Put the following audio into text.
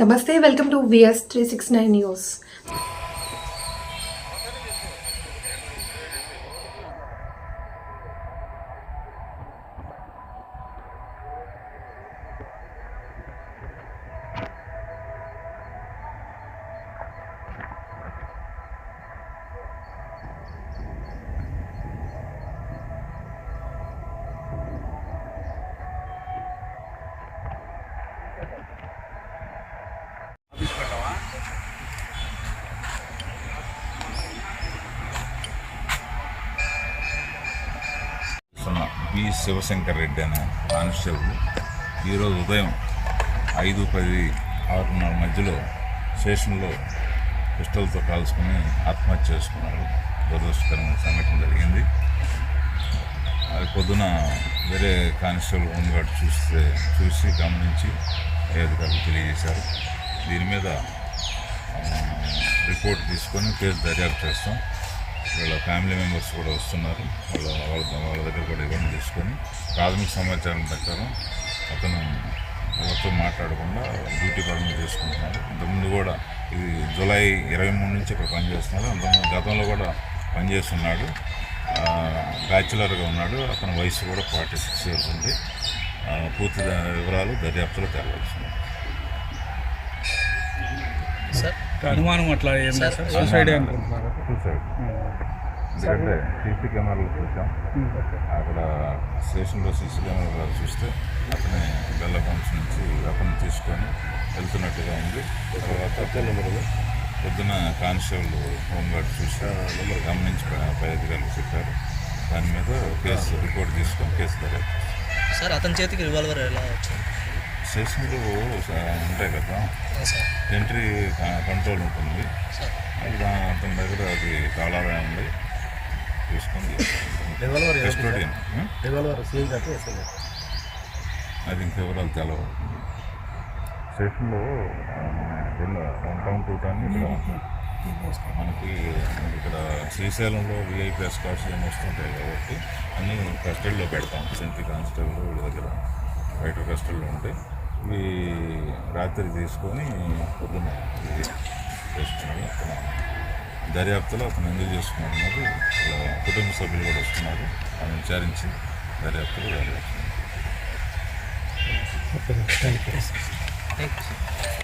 నమస్తే welcome to VS three six nine news B Shivashankar Reddy అనే constable ఈరోజు ఉదయం ఐదు పది ఆరున్నర మధ్యలో స్టేషన్లో పిస్టల్తో కాల్చుకుని ఆత్మహత్య చేసుకున్నారు. దురదృష్టకరమైన సంఘటన జరిగింది. అది పొద్దున వేరే కానిస్టేబుల్ హోంగార్డ్ చూస్తే చూసి గమనించి అధికారులు తెలియజేశారు. దీని మీద రిపోర్ట్ తీసుకొని కేసు దర్యాప్తు చేస్తాం. వీళ్ళ ఫ్యామిలీ మెంబర్స్ కూడా వస్తున్నారు. వాళ్ళ వాళ్ళ వాళ్ళ దగ్గర కూడా ఇవన్నీ తీసుకొని ప్రాథమిక సమాచారం ప్రకారం అతను ఎవరితో మాట్లాడకుండా డ్యూటీ పరంగా చేసుకుంటున్నాడు ఇంతకుముందు కూడా ఇది జూలై ఇరవై మూడు నుంచి ఇక్కడ పనిచేస్తున్నాడు అంతకుముందు గతంలో కూడా పనిచేస్తున్నాడు. బ్యాచులర్గా ఉన్నాడు. అతని వయసు కూడా ఫార్టీ సిక్స్ ఇయర్స్ ఉంది. పూర్తి వివరాలు దర్యాప్తులో తెలవాల్సింది సార్? అనుమానం అట్లా ఏం సూసైడ్ అనుకుంటున్నారు? సూసైడ్ ఎందుకంటే సీసీ కెమెరాలు చూసాం. అక్కడ స్టేషన్లో సీసీ కెమెరాలు చూస్తే అతని బెల్ల పంప్స్ నుంచి అతను తీసుకొని వెళ్తున్నట్టుగా ఉంది. తర్వాత పొద్దున కానిస్టేబుల్ హోంగార్డ్ చూసి గమనించి పై- పై అధికారులు చెప్పారు. దాని మీద కేసు రిపోర్ట్ తీసుకొని కేసు దర్యాప్తు. సార్ అతని చేతికి రివాల్వర్ ఎలా వచ్చింది? స్టేషన్లో ఉంటాయి కదా. ఎంట్రీ కంట్రోల్ ఉంటుంది. దా- అతని దగ్గర అది తాళాగా ఉంది. తీసుకొని కస్టోడియన్ అది ఇంక వివరాలు తెలవు స్టేషన్లో రెండు వన్ టౌన్ టూ టౌన్ ఇక్కడ మనకి ఇక్కడ శ్రీశైలంలో విఐపి ఎస్కాట్స్ ఏమి వస్తుంటాయి కాబట్టి అన్నీ కస్టడీలో పెడతాం. సెంట్రీ కానిస్టేబుల్ వీళ్ళ దగ్గర బయట కస్టడీలో ఉంటాయి ఇవి రాత్రి తీసుకొని పొద్దున్న చేసుకున్నాడు. అతను దర్యాప్తులో అతను ఎందుకు చేసుకున్నాడు అన్నది కుటుంబ సభ్యులు కూడా వస్తున్నారు. ఆయన విచారించి దర్యాప్తులో సార్